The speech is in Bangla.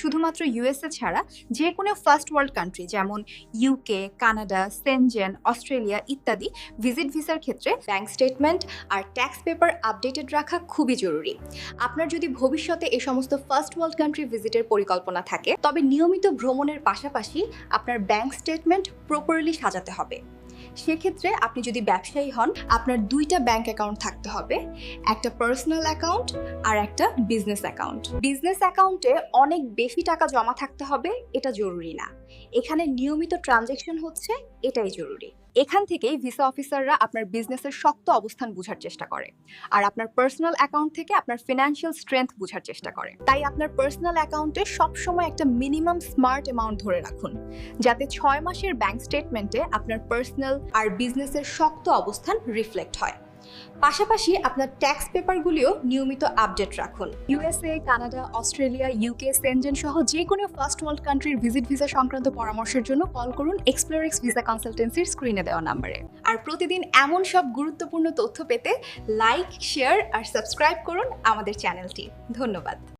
শুধুমাত্র ইউএসএ ছাড়া যে কোনো ফার্স্ট ওয়ার্ল্ড কান্ট্রি যেমন ইউকে কানাডা সেনজেন অস্ট্রেলিয়া ইত্যাদি ভিজিট ভিসার ক্ষেত্রে ব্যাংক স্টেটমেন্ট আর ট্যাক্স পেপার আপডেটেড রাখা খুবই জরুরি। আপনার যদি ভবিষ্যতে এই সমস্ত ফার্স্ট ওয়ার্ল্ড কান্ট্রি ভিজিটের পরিকল্পনা থাকে, তবে নিয়মিত ভ্রমণের পাশাপাশি আপনার ব্যাংক স্টেটমেন্ট প্রপারলি সাজাতে হবে। সেক্ষেত্রে আপনি যদি ব্যবসায়ী হন, আপনার দুইটা ব্যাংক অ্যাকাউন্ট থাকতে হবে, একটা পার্সোনাল অ্যাকাউন্ট আর একটা বিজনেস অ্যাকাউন্ট বিজনেস অ্যাকাউন্টে অনেক বেশি টাকা জমা থাকতে হবে, এটা জরুরি না। এখানে নিয়মিত ট্রানজেকশন হচ্ছে, এটাই জরুরি। এখান থেকেই ভিসা অফিসাররা আপনার বিজনেসের শক্ত অবস্থান বোঝার চেষ্টা করে। আর আপনার পার্সোনাল অ্যাকাউন্ট থেকে আপনার ফিনান্সিয়াল স্ট্রেংথ বোঝার চেষ্টা করে। তাই আপনার পার্সোনাল অ্যাকাউন্টে সবসময় একটা মিনিমাম স্মার্ট অ্যামাউন্ট ধরে রাখুন। যাতে ছয় মাসের ব্যাংক স্টেটমেন্টে আপনার পার্সোনাল আর বিজনেসের শক্ত অবস্থান রিফ্লেক্ট হয়। পাশাপাশি আপনার ট্যাক্স পেপারগুলিও নিয়মিত আপডেট রাখুন। USA Canada Australia UK Schengen সহ যে কোনো ফার্স্ট ওয়ার্ল্ড কান্ট্রির ভিজিট ভিসা সংক্রান্ত পরামর্শের জন্য কল করুন এক্সপ্লোরেক্স ভিসা কনসালটেন্সির স্ক্রিনে দেওয়া নাম্বারে আর প্রতিদিন এমন সব গুরুত্বপূর্ণ তথ্য পেতে লাইক শেয়ার আর সাবস্ক্রাইব করুন আমাদের চ্যানেলটি ধন্যবাদ।